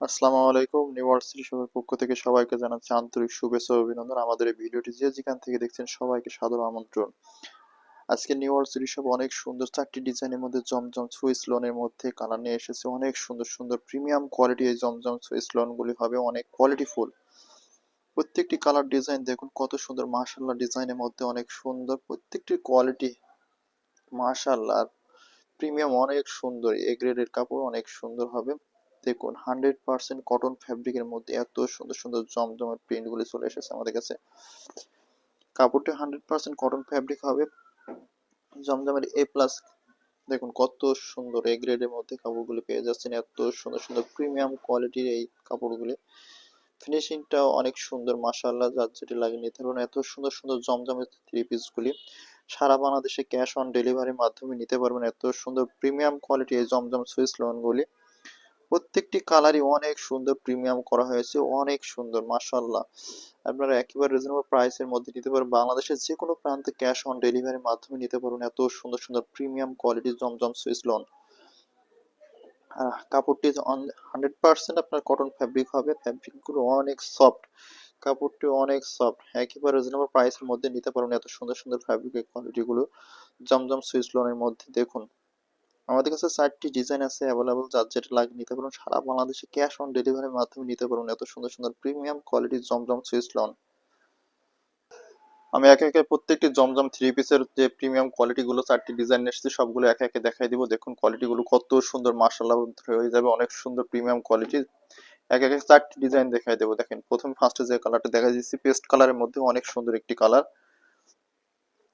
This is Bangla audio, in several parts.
আসসালামু আলাইকুম। নিউয়ার্সিটি সবার পক্ষ থেকে সবাইকে জানাচ্ছি আন্তরিক শুভেচ্ছা অভিনন্দন। আমাদের এই ভিডিওটি যে যেখান থেকে দেখছেন সবাইকে সাদর আমন্ত্রণ। আজকে সব অনেক সুন্দর চারটি ডিজাইনের মধ্যে জমজম সুইস লোনের মধ্যে কালার নিয়ে এসেছে। অনেক সুন্দর সুন্দর প্রিমিয়াম কোয়ালিটি এই জমজম সুইস লোনগুলি হবে অনেক কোয়ালিটিফুল প্রত্যেকটি কালার ডিজাইন দেখুন, কত সুন্দর মাশাল্লাহ ডিজাইনের মধ্যে অনেক সুন্দর। প্রত্যেকটি কোয়ালিটি মাশাল্লাহ প্রিমিয়াম অনেক সুন্দর এ গ্রেডের কাপড় অনেক সুন্দর হবে। দেখুন হান্ড্রেড পার্সেন্ট কটন ফ্যাব্রিকের মধ্যে এত সুন্দর সুন্দর জমজমের প্রিন্টগুলি চলে এসেছে আমাদের কাছে। কাপড়টা হান্ড্রেড পার্সেন্ট কটন ফ্যাব্রিক হবে। জমজমের এ প্লাস দেখুন কত সুন্দর এ গ্রেডের মধ্যে কাপড়গুলি পেয়ে যাচ্ছেন, এত সুন্দর সুন্দর প্রিমিয়াম কোয়ালিটির এই কাপড়গুলি। ফিনিশিংটাও অনেক সুন্দর, মাশাআল্লাহ, যার যেটি লাগিয়ে নিতে পারবেন। এত সুন্দর সুন্দর জমজমের থ্রি পিসগুলি সারা বাংলাদেশে ক্যাশ অন ডেলিভারির মাধ্যমে নিতে পারবেন। এত সুন্দর প্রিমিয়াম কোয়ালিটি এই জমজম সুইস লোনগুলি প্রত্যেকটি কালারই অনেক সুন্দর প্রিমিয়াম করা হয়েছে, অনেক সুন্দর মাশাল্লাহ আপনারা একেবারে রিজনেবল প্রাইসের মধ্যে নিতে পারবেন। বাংলাদেশের যে কোনো প্রান্তে ক্যাশ অন ডেলিভারির মাধ্যমে নিতে পারবেন এত সুন্দর সুন্দর প্রিমিয়াম কোয়ালিটির জমজম সুইস লোন কাপড়টি হান্ড্রেড পার্সেন্ট আপনার কটন ফ্যাব্রিক হবে ফ্যাব্রিকগুলো অনেক সফট কাপড়টি অনেক সফট একেবারে রিজনেবল প্রাইসের মধ্যে নিতে পারবেন এত সুন্দর সুন্দর ফ্যাব্রিকের কোয়ালিটিগুলো জমজম সুইস লোনের মধ্যে। দেখুন আমাদের কাছে চারটি ডিজাইন আছে অ্যাভেলেবল যার যেটা লাগে নিতে পারুন। সারা বাংলাদেশে ক্যাশ অন ডেলিভারির মাধ্যমে নিতে পারুন। এত সুন্দর সুন্দর প্রিমিয়াম কোয়ালিটির জমজম সুইস লন আমি একে একে প্রত্যেকটি জমজম থ্রি পিসের যে প্রিমিয়াম কোয়ালিটি গুলো, চারটি ডিজাইন এসেছে, সবগুলো একে একে দেখাই দিব। দেখুন কোয়ালিটি গুলো কত সুন্দর মার্শাল্লাহ হয়ে যাবে। অনেক সুন্দর প্রিমিয়াম কোয়ালিটি এক একে চারটি ডিজাইন দেখাই দেবো। দেখেন, প্রথম ফার্স্টে যে কালারটা দেখা যাচ্ছে পেস্ট কালারের মধ্যে অনেক সুন্দর একটি কালার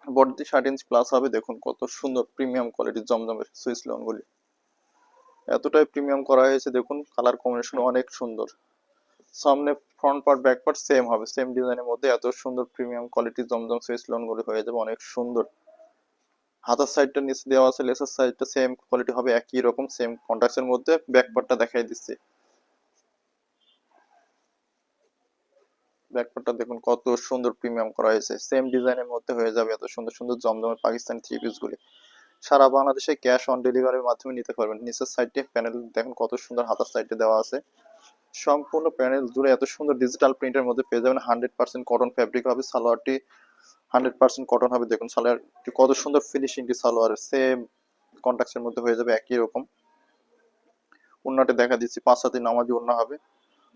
বডিতে ষাট ইঞ্চ প্লাস হবে, দেখুন কত সুন্দর প্রিমিয়াম কোয়ালিটির জমজমের সুইস লোনগুলি এতটাই প্রিমিয়াম করা হয়েছে, দেখুন কালার কম্বিনেশন অনেক সুন্দর। সামনে front part back part same হবে সেম ডিজাইনের মধ্যে এত সুন্দর প্রিমিয়াম কোয়ালিটির জমজম সুইস লোনগুলি হয়ে যাবে, অনেক সুন্দর। হাতার সাইডটা নিচে দেওয়া আছে লেসের সাইডটা সেম কোয়ালিটি হবে, একই রকম সেম কন্ট্রাক্টের মধ্যে ব্যাক পার্টটা দেখাই দিচ্ছি। ব্যাকপার্টটা দেখুন কত সুন্দর প্রিমিয়াম করা হয়েছে। সেম ডিজাইনের মধ্যে হয়ে যাবে এত সুন্দর সুন্দর জমজমের পাকিস্তানি থ্রি পিসগুলি সারা বাংলাদেশে ক্যাশ অন ডেলিভারির মাধ্যমে নিতে পারবেন। নিচের সাইডে প্যানেল দেখুন কত সুন্দর হাতার সাইডে দেওয়া আছে। সম্পূর্ণ প্যানেল জুড়ে এত সুন্দর ডিজিটাল প্রিন্টের মধ্যে পেয়ে যাবেন হান্ড্রেড পার্সেন্ট কটন ফ্যাব্রিক হবে, সালোয়ারটি হান্ড্রেড পার্সেন্ট কটন হবে। দেখুন সালোয়ারটি কত সুন্দর ফিনিশিংটি সালোয়ারের সেম কন্ট্রাক্টের মধ্যে হয়ে যাবে একই রকম। উন্নাটি দেখা দিচ্ছি, পাঁচ সাথে নামাজি উন্না হবে।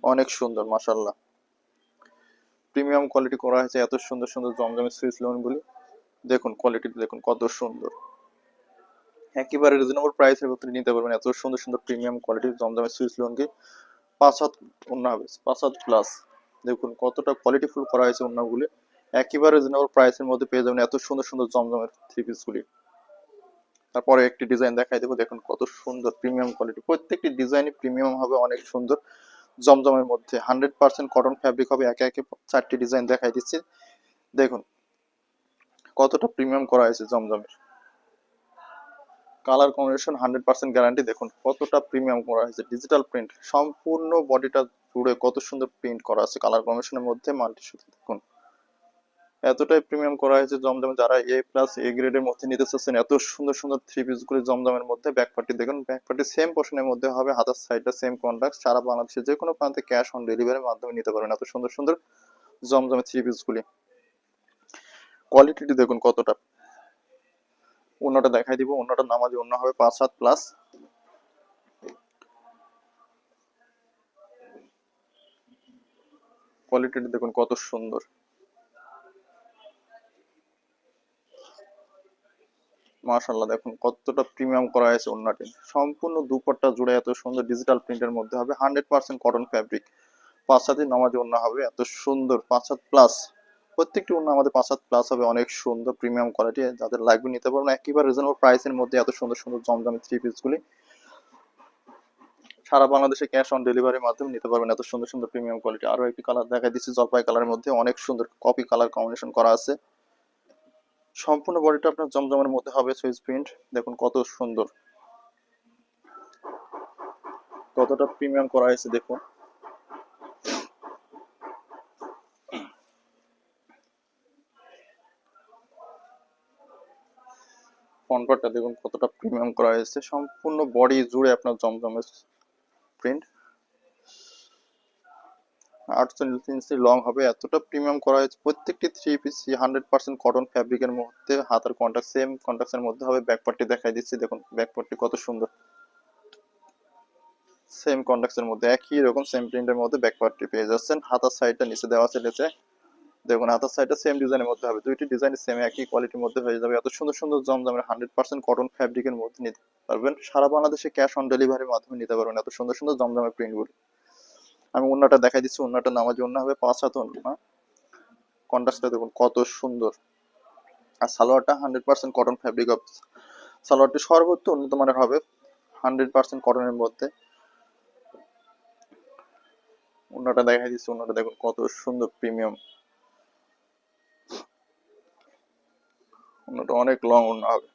অনেক সুন্দর মাসাল্লাহ প্রিমিয়াম কোয়ালিটি করা হয়েছে, এত সুন্দর সুন্দর জমজমের সুইচ লোনগুলি দেখুন কোয়ালিটি দেখুন কত সুন্দর। একেবারে রিজনেবল প্রাইসের ভিতরে নিতে পারবেন, এত সুন্দর সুন্দর প্রিমিয়াম কোয়ালিটির জমজমের সুইচ লোনকে পাঁচ হাত উন্না হবে, পাঁচ হাত প্লাস দেখুন কতটা কোয়ালিটিফুল করা হয়েছে উন্নাগুলি একেবারে রিজনেবল প্রাইসের মধ্যে পেয়ে যাবেন এত সুন্দর সুন্দর জমজমের থ্রি পিসগুলি তারপরে একটি ডিজাইন দেখাই দেবো, দেখুন কত সুন্দর প্রিমিয়াম কোয়ালিটি প্রত্যেকটি ডিজাইনই প্রিমিয়াম হবে, অনেক সুন্দর। জমজমের মধ্যে। হান্ড্রেড পার্সেন্ট কটন ফ্যাব্রিক হবে, একে একে চারটি ডিজাইন দেখাই দিচ্ছে। দেখুন, কতটা প্রিমিয়াম করা হয়েছে জমজমের। Colour combination hundred percent guarantee দেখুন, কতটা প্রিমিয়াম করা হয়েছে। ডিজিটাল প্রিন্ট সম্পূর্ণ বডিটা জুড়ে কত সুন্দর প্রিন্ট করা আছে কালার কম্বিনেশনের মধ্যে মাল্টি সুতি দেখুন। এতটাই প্রিমিয়াম করা হয়েছে জমজমে। যারা এ প্লাস এ গ্রেডের মধ্যে নিতে চাচ্ছেন, এত সুন্দর সুন্দর থ্রি পিস গুলি জমজমের মধ্যে ব্যাক পার্টি দেখুন। ব্যাক পার্টি সেম পোর্শনের মধ্যে হবে, হাতার সাইডটা সেম কন্ট্রাক্ট সারা বাংলাদেশে যে কোনো প্রান্তে ক্যাশ অন ডেলিভারির মাধ্যমে নিতে পারবেন এত সুন্দর সুন্দর জমজমের থ্রি পিস গুলি। কোয়ালিটিটি দেখুন কতটা। অন্যটা দেখাই দিব, অন্যটা নামাজি, অন্য হবে পাঁচ সাত প্লাস কোয়ালিটিটি দেখুন কত সুন্দর। মাশাল্লাহ দেখুন কতটা প্রিমিয়াম করা হয়েছে ওন্নাটি সম্পূর্ণ দুপাট্টা জুড়ে এত সুন্দর ডিজিটাল প্রিন্টের মধ্যে হবে হান্ড্রেড পার্সেন্ট কটন ফ্যাব্রিক পাঁচ নামাজে ওন্না হবে, এত সুন্দর পাঁচ সাত প্লাস প্রত্যেকটি ওন্না আমাদের পাঁচ সাত প্লাস হবে, অনেক সুন্দর প্রিমিয়াম কোয়ালিটি যাদের লাগবে নিতে পারবেন, একেবারে রিজনেবল প্রাইসের মধ্যে এত সুন্দর সুন্দর জমজমি থ্রি পিসগুলি সারা বাংলাদেশে ক্যাশ অন ডেলিভারির মাধ্যমে নিতে পারবেন এত সুন্দর সুন্দর প্রিমিয়াম কোয়ালিটি আরও একটি কালার দেখা দিচ্ছি, জলপাই কালারের মধ্যে অনেক সুন্দর কপি কালার কম্বিনেশন করা আছে। সম্পূর্ণ বডিটা আপনার জমজমের মধ্যে হবে সুইচ প্রিন্ট দেখুন কত সুন্দর। কতটা প্রিমিয়াম করা হয়েছে দেখুন। ফ্রন্টপার্টটা দেখুন কতটা প্রিমিয়াম করা হয়েছে। সম্পূর্ণ বডি জুড়ে আপনার জমজমের প্রিন্ট আটচল্লিশ ইঞ্চি লং হবে। এতটা প্রিমিয়াম করা হয়েছে। প্রত্যেকটি three piece hundred percent cotton ফ্যাব্রিকের মধ্যে হাতার কন্ট্যাক্ট সেম কন্ট্যাক্টের মধ্যে হবে। ব্যাকপার্টটি দেখাই দিচ্ছি। দেখুন ব্যাকপার্টটি কত সুন্দর। সেম কন্ট্যাক্টের মধ্যে, একই রকম সেম প্রিন্টের মধ্যে ব্যাকপার্টটি পেয়ে যাচ্ছেন। হাতার সাইডটা নিচে দেওয়া নিচে। দেখুন, হাতার সাইডটা সেম ডিজাইনের মধ্যে হবে। দুইটি ডিজাইন সেম একই কোয়ালিটির মধ্যে হয়ে যাবে। এত সুন্দর সুন্দর, জমজমের হান্ড্রেড পার্সেন্ট কটন ফ্যাব্রিকের মধ্যে নিতে পারবেন। সারা বাংলাদেশে ক্যাশ অন ডেলিভারির মাধ্যমে নিতে পারবেন। এত সুন্দর সুন্দর জমজমের প্রিন্টগুলো আমি অন্যটা দেখাই দিচ্ছি, অন্যটা নামাজি অন্য হবে পাঁচ হাত অন্য কন্ট্রাস্টটা দেখুন, কত সুন্দর। আর সালোয়ারটা hundred percent cotton fabric of সালোয়ারটি সর্বোচ্চ উন্নত মানের হবে হান্ড্রেড পার্সেন্ট কটনের মধ্যে। অন্যটা দেখাই দিচ্ছি, অন্যটা দেখুন, কত সুন্দর প্রিমিয়াম অন্যটা অনেক লং অন্য হবে।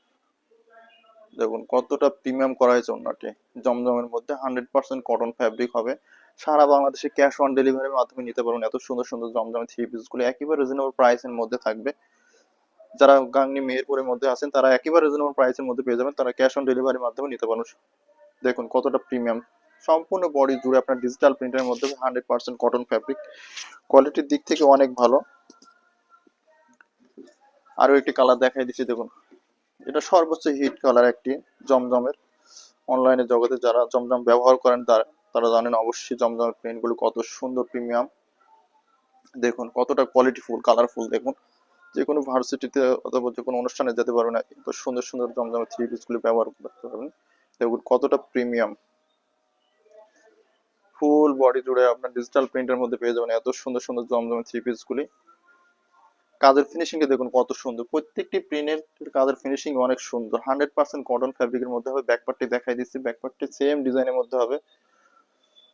দেখুন, কতটা প্রিমিয়াম করা হয়েছে অন্যটি। জমজমের মধ্যে হান্ড্রেড পার্সেন্ট কটন ফ্যাব্রিক হবে। সারা বাংলাদেশে ক্যাশ অন ডেলিভারির মাধ্যমে নিতে পারবেন। এত সুন্দর সুন্দর জমজমের থ্রি পিসগুলো একেবারে রিজনেবল প্রাইসের মধ্যে থাকবে। যারা গাংনি, মেহেরপুরের মধ্যে আছেন, তারা একেবারে রিজনেবল প্রাইসের মধ্যে পেয়ে যাবেন। তারা ক্যাশ অন ডেলিভারির মাধ্যমে নিতে পারবেন। দেখুন কতটা প্রিমিয়াম সম্পূর্ণ বডি জুড়ে আপনার ডিজিটাল প্রিন্টের মধ্যে হান্ড্রেড পার্সেন্ট কটন ফ্যাব্রিক কোয়ালিটির দিক থেকে অনেক ভালো। আরও একটি কালার দেখাই দিচ্ছি, দেখুন। এটা সর্বোচ্চ হিট কালার একটি, জমজমের। অনলাইনে জগতে যারা জমজম ব্যবহার করেন, তারা তারা জানেন অবশ্যই জমজমের প্রিন্টগুলো কত সুন্দর প্রিমিয়াম। দেখুন, কতটা কোয়ালিটি কোয়ালিটিফুল কালারফুল দেখুন। যে কোনো ভার্সিটিতে অথবা যে কোনো অনুষ্ঠানে যেতে পারবেন এত সুন্দর সুন্দর জমজমের থ্রি পিসগুলো ব্যবহার করতে পারবেন। দেখুন, কতটা প্রিমিয়াম। ফুল বডি জুড়ে আপনার ডিজিটাল প্রিন্টের মধ্যে পেয়ে যাবেন এত সুন্দর সুন্দর জমজমের থ্রি পিসগুলি কাজের ফিনিশিং দেখুন, কত সুন্দর। প্রত্যেকটি প্রিন্টের কাজের ফিনিশিং অনেক সুন্দর। হান্ড্রেড পার্সেন্ট কটন ফ্যাব্রিকের মধ্যে হবে ব্যাকপার্টটি দেখাই দিচ্ছি। ব্যাকপার্টটি সেম ডিজাইনের মধ্যে হবে।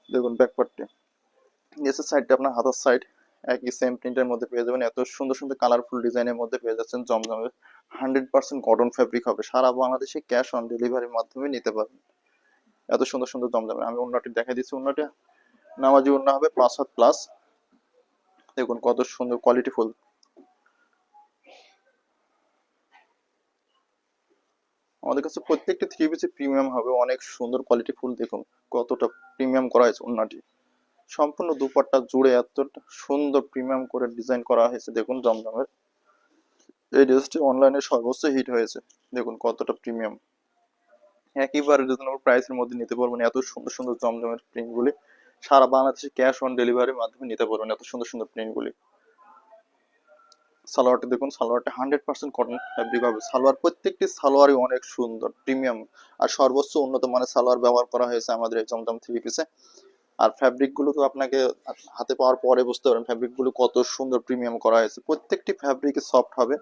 দেখুন ব্যাকপার্টটি নিচের সাইডটা আপনার হাতার সাইড একই সেম প্রিন্টের মধ্যে পেয়ে যাবেন। এত সুন্দর সুন্দর কালারফুল ডিজাইনের মধ্যে পেয়ে যাচ্ছেন জমজমের। হান্ড্রেড পার্সেন্ট কটন ফ্যাব্রিক হবে। সারা বাংলাদেশে ক্যাশ অন ডেলিভারির মাধ্যমে নিতে পারবেন। এত সুন্দর সুন্দর জমজমের আমি অন্যটি দেখাই দিচ্ছি। অন্যটি নামাজি অন্য হবে পাঁচ হাত প্লাস দেখুন কত সুন্দর কোয়ালিটি আমাদের কাছে প্রত্যেকটি থ্রি পিসে প্রিমিয়াম হবে। অনেক সুন্দর কোয়ালিটি ফুল, দেখুন কতটা প্রিমিয়াম করা হয়েছে ওন্নাটি সম্পূর্ণ দুপাট্টা জুড়ে এতটা সুন্দর প্রিমিয়াম করে ডিজাইন করা হয়েছে, দেখুন জমজমের এই ড্রেসটি অনলাইনে সর্বোচ্চ হিট হয়েছে। দেখুন কতটা প্রিমিয়াম একেবারে রিজনেবল প্রাইসের মধ্যে নিতে পারবেন। এত সুন্দর সুন্দর জমজমের প্রিন্টগুলি সারা বাংলাদেশে ক্যাশ অন ডেলিভারির মাধ্যমে নিতে পারবেন এত সুন্দর সুন্দর প্রিন্টগুলি সালোয়ারটা দেখুন, সালোয়ারটা হান্ড্রেড পার্সেন্ট কটন ফ্যাব্রিক হবে সালোয়ার প্রত্যেকটি সালোয়ারই অনেক সুন্দর প্রিমিয়াম আর সর্বোচ্চ উন্নত মানের সালোয়ার ব্যবহার করা হয়েছে আমাদের এই জমজম থ্রি পিসে। আর ফ্যাব্রিকগুলো তো আপনাকে হাতে পাওয়ার পরে বুঝতে পারেন ফ্যাব্রিকগুলো কত সুন্দর প্রিমিয়াম করা হয়েছে। প্রত্যেকটি ফ্যাব্রিক সফট হবে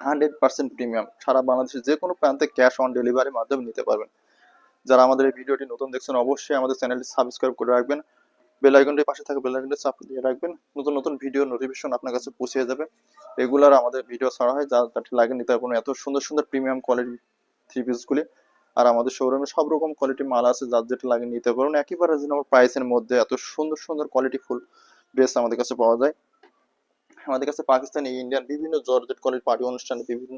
হান্ড্রেড পার্সেন্ট প্রিমিয়াম সারা বাংলাদেশের যে কোনো প্রান্তে ক্যাশ অন ডেলিভারির মাধ্যমে নিতে পারবেন। যারা আমাদের এই ভিডিওটি নতুন দেখছেন, অবশ্যই আমাদের চ্যানেলটি সাবস্ক্রাইব করে রাখবেন। বেল আইকনটির পাশে থাকা বেল আইকনটি চাপ দিয়ে রাখবেন। নতুন নতুন ভিডিও নোটিফিকেশন আপনার কাছে পৌঁছে যাবে। রেগুলার আমাদের ভিডিও ছাড়া হয়, যা যাতে লাগে নিতে পারবেন। এত সুন্দর সুন্দর প্রিমিয়াম কোয়ালিটি থ্রি পিসগুলি আর আমাদের শোরুমে সব রকম কোয়ালিটি মাল আছে, যার যেটা লাগে নিতে পারবেন। একেবারে রিজনেবল প্রাইসের মধ্যে এত সুন্দর সুন্দর কোয়ালিটি ফুল ড্রেস আমাদের কাছে পাওয়া যায়। আমাদের কাছে পাকিস্তানি ইন্ডিয়ান বিভিন্ন জর্জেট কোয়ালিটি পার্টি অনুষ্ঠানে বিভিন্ন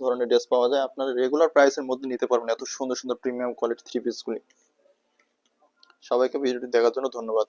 ধরনের ড্রেস পাওয়া যায়। আপনারা রেগুলার প্রাইসের মধ্যে নিতে পারবেন এত সুন্দর সুন্দর প্রিমিয়াম কোয়ালিটি থ্রি পিসগুলি সবাইকে ভিডিওটি দেখার জন্য ধন্যবাদ।